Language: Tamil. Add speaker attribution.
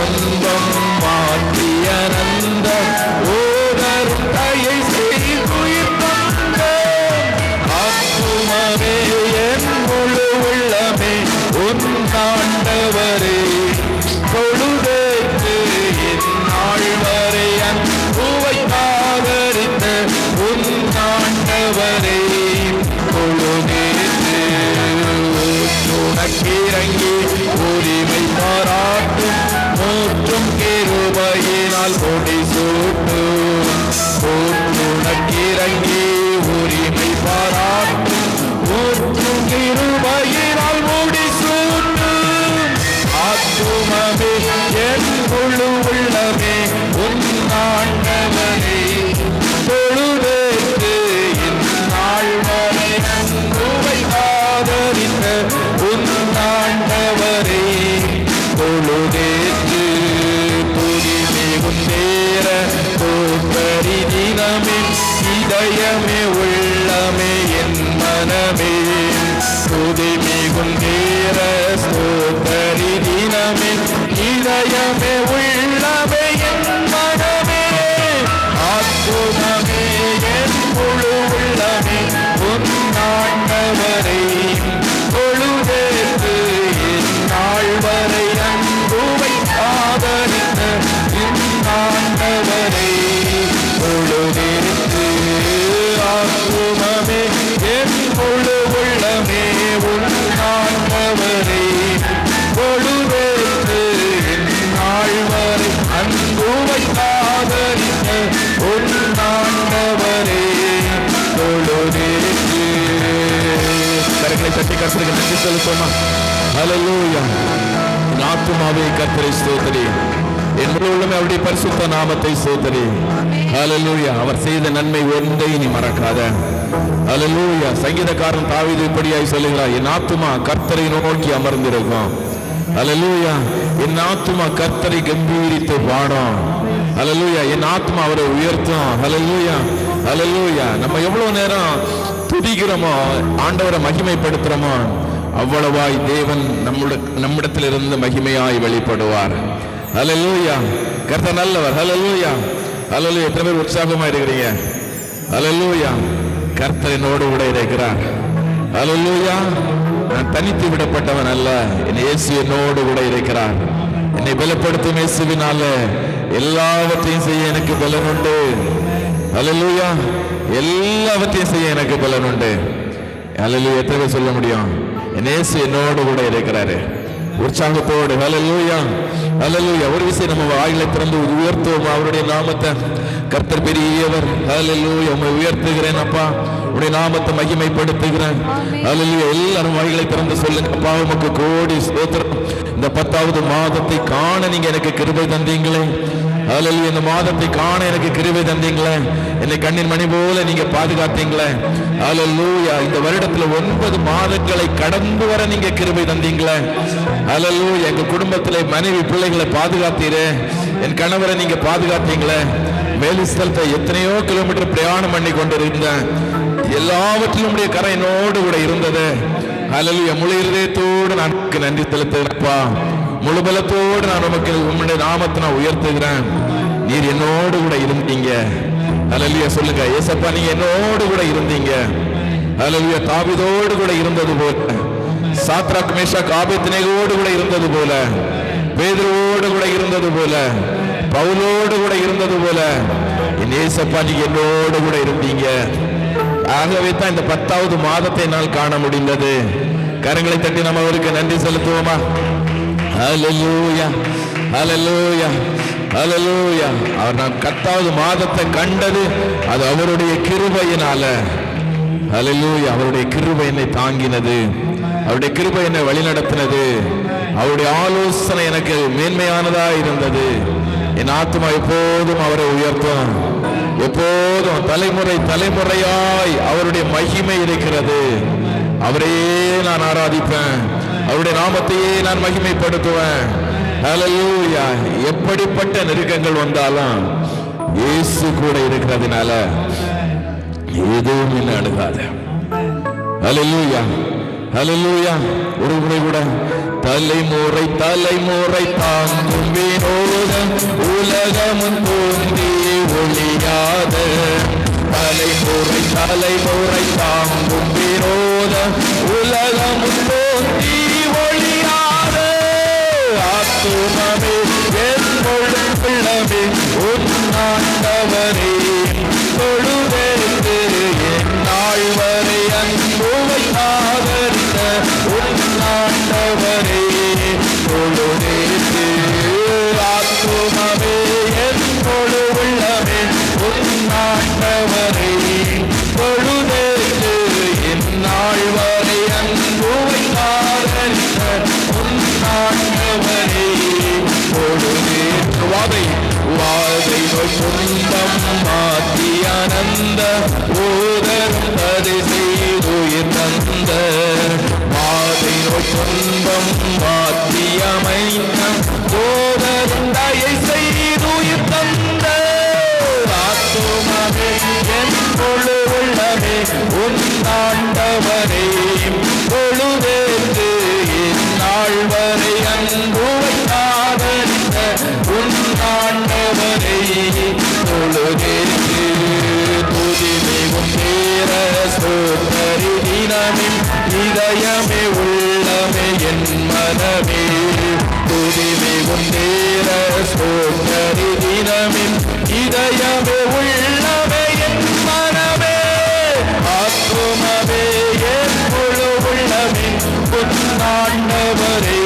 Speaker 1: bom, bom. நாள் கொடி சூட்ட பயமே உள்ளமே என் மனமே. புதுமை குந்தேற ஸ்தோத்தரி தினமே. இதயமே உள்ளமே என் மனமே. அற்புதமே என் முழு கர்த்தருக்கு நன்றி செலுத்தோமா என் ஆத்துமாவே கர்த்தரை ஸ்தோத்திரி. என் முழு உள்ளமே அவருடைய பரிசுத்த நாமத்தை ஸ்தோத்திரி. ஹalleluya அவர் செய்த நன்மை ஒன்றை நீ மறக்காத. ஹalleluya சங்கீதக்காரன் தாவீது இப்படியாய் சொல்லுகிறார் என் ஆத்துமா கர்த்தரை நோக்கி அமர்ந்திருக்கும். ஹalleluya என் ஆத்துமா கர்த்தரை கம்பீரித்து பாடும். ஹalleluya என் ஆத்துமா அவரை உயர்த்தும். ஹalleluya ஹalleluya நம்ம எவ்வளவு நேரம் துதிக்கிறோமோ? ஆண்டவரை மகிமைப்படுத்துறோமோ? அவ்வளவாய் தேவன் நம்முட நம்மிடத்திலிருந்து மகிமையாய் வெளிப்படுவார். ஹalleluya கர்த்த நல்லவர். ஹalleluya ஹalleluya எத்தனை பேர் உற்சாகமா இருக்கிறீங்க? ஹalleluya கர்த்தர் என்னோடு கூட இருக்கிறார். ஹalleluya நான் தனித்து விடப்பட்டவன் அல்ல. என் இயேசு என்னோடு கூட இருக்கிறார். என்னை பலப்படுத்தும் இயேசுவினால எல்லாவற்றையும் செய்ய எனக்கு பலன் உண்டு. ஹalleluya எல்லாவற்றையும் செய்ய எனக்கு பலன் உண்டு. ஹalleluya எத்தனை சொல்ல முடியும்? இயேசு என்னோடு கூட இருக்கிறாரு. உற்சாகத்தோடு. ஹalleluya ஹalleluya ஒரு விஷயம் நம்ம வாயிலை திறந்து உயர்த்துவோம். அவருடைய நாமத்தை. கர்த்தர் பெரியவர். ஹalleluya உம்மை உயர்த்துகிறேன் அப்பா. உடைய நாமத்தை மகிமைப்படுத்துகிறேன். ஹalleluya எல்லாரும் வாயிலை திறந்து சொல்லுங்க அப்பா. உமக்கு கோடி ஸ்தோத்திரம். இந்த பத்தாவது மாதத்தை காண நீங்க எனக்கு கிருபை தந்தீங்களே. ஹalleluya. இந்த மாதத்தை காண எனக்கு கிருவை தந்தீங்களே. என்னை கண்ணின் மணி போல நீங்க பாதுகாத்தீங்களே. ஹalleluya. இந்த வருடத்துல ஒன்பது மாதங்களை கடந்து வர நீங்க கிருவை தந்தீங்களே. ஹalleluya. எங்க குடும்பத்துல மனைவி பிள்ளைகளை பாதுகாத்தீரே. என் கணவரை நீங்க பாதுகாத்தீங்களே. மேலிஸ்தலத்தை எத்தனையோ கிலோமீட்டர் பிரயாணம் பண்ணி கொண்டிருந்தேன். எல்லாவற்றிலும் உடைய கரை என்னோடு கூட இருந்தது. ஹalleluya. முழு இருதயத்தோடு நான் நன்றி செலுத்தப்பா முழு பலத்தோடு நான் உமக்கு உம்முடைய நாமத்தை நான் உயர்த்துகிறேன். நீர் என்னோடு கூட இருந்தீங்க. அலலியா சொல்லுங்க. ஏசப்பா நீங்க என்னோடு கூட இருந்தீங்க. அலலியா தாவிதோடு கூட இருந்தது போல. சாத்ராக் கமேஷா ஆபேத்நேகோடு கூட இருந்தது போல. பேதுருவோடு கூட இருந்தது போல. பவுலோடு கூட இருந்தது போல. என் ஏசப்பா நீங்க என்னோடு கூட இருந்தீங்க. ஆகவே தான் இந்த பத்தாவது மாதத்தை என்னால் காண முடிந்தது. கரங்களை தட்டி நம்ம அவருக்கு நன்றி செலுத்துவோமா? ஹalleluya ஹalleluya ஹalleluya அவர் நான் பத்தாவது மாதத்தை கண்டது அது அவருடைய கிருபையினால. ஹalleluya அவருடைய கிருபை என்னை தாங்கினது. அவருடைய கிருபை என்னை வழிநடத்தினது. அவருடைய ஆலோசனை எனக்கு மேன்மையானதா இருந்தது. என் ஆத்மா எப்போதும் அவரை உயர்த்தும். எப்போதும் தலைமுறை தலைமுறையாய் அவருடைய மகிமை இருக்கிறது. அவரையே நான் ஆராதிப்பேன். அவருடைய நாமத்தையே நான் மகிமைப்படுத்துவேன். எப்படிப்பட்ட நெருக்கங்கள் வந்தாலும் இயேசு கூட இருக்கிறதுனால எதுவும் என்ன அணுகாது. அலலூயா அலலூயா ஒரு முறை கூட தலைமுறை தலைமுறை தாங்கும் வினோத உலகமும் தோன்றி ஒளியாத. தலைமுறை தலைமுறை தாங்கும் வினோத உலகமும் தோன்றி ஆத்துமமே என் உள்ளமே உன்னாண்டவரே தொழுதேத்து தொழுவே வாதை வாதை நோய் துன்பம் மாத்தி ஆனந்த ஊதரும் ததை செய்துயிர் தந்த. வாதை நோய் துன்பம் மாத்தி அமைந்த ஊதரும் தயை செய்துயிர் தந்த. ஆத்துமமே என் முழு உள்ளமே உன் ஆண்டவரே பொழுதேற்று இந்நாள் வரை அன்போ ஆண்டவரை பொழுதேற்று துதிமிகும் பேர சோதரி தினமின் இதயமே உள்ளமே என் மனமே. துதிமை பேர சோதரி தினமின் இதயமே உள்ளமே என் மனமே. ஆத்துமவே என் முழு உள்ளமே. உன்னாண்டவரே